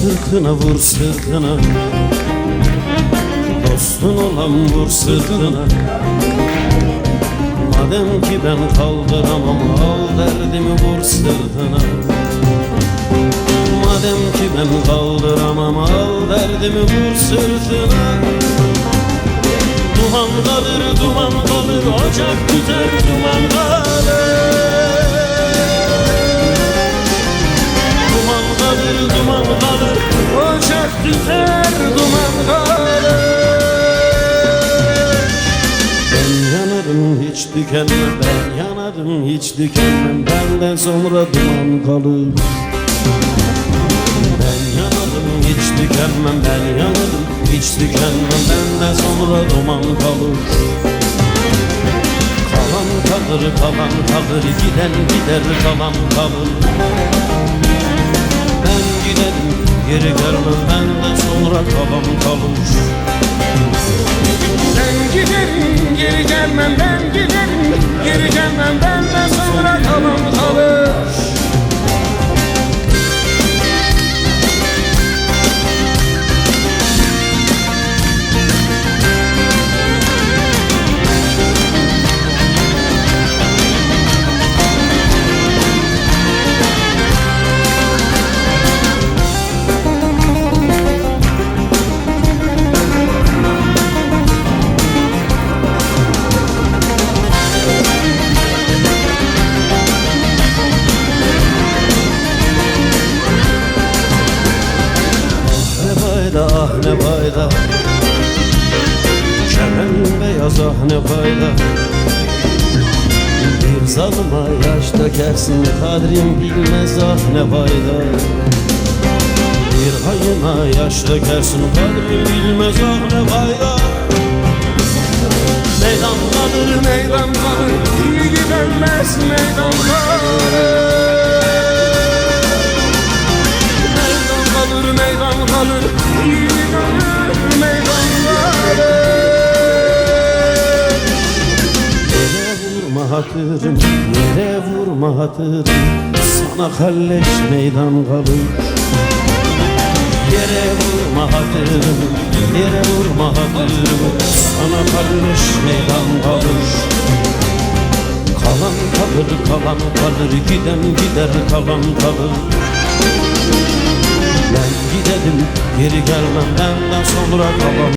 sırtına vur sırtına. Dostun olan vur sırtına. Madem ki ben kaldıramam al derdimi vur sırtına. Madem ki ben kaldıramam al derdimi vur sırtına. Duman kalır duman kalır ocak tüter duman kalır tükenmem ben yanarım hiç tükenmem. Benden sonra duman kalır. Ben yanarım hiç tükenmem. Ben yanarım hiç tükenmem. Benden sonra duman kalır. Kalan kalır kalan kalır. Giden gider kalan kalır. Ben giderim geri gelmem. Benden sonra kalan kalır. Ben giderim geri gelmem. Ben giderim ah ne fayda Kemen beyaz ah ne fayda Bir zalıma yaş dökersin kadrim bilmez ah ne fayda Bir hayına yaş dökersin kadrim bilmez ah ne fayda Meydan kalır Meydan kalır iyi gidilmez meydan kalır Meydan kalır hatırım, yere vurma hatırım Sana kalleş meydan kalır. Yere vurma hatırım, yere vurma hatırım Sana kalleş meydan kalır. Kalan kalır, kalan kalır Giden gider, kalan kalır. Ben giderim, geri gelmem Benden sonra kalan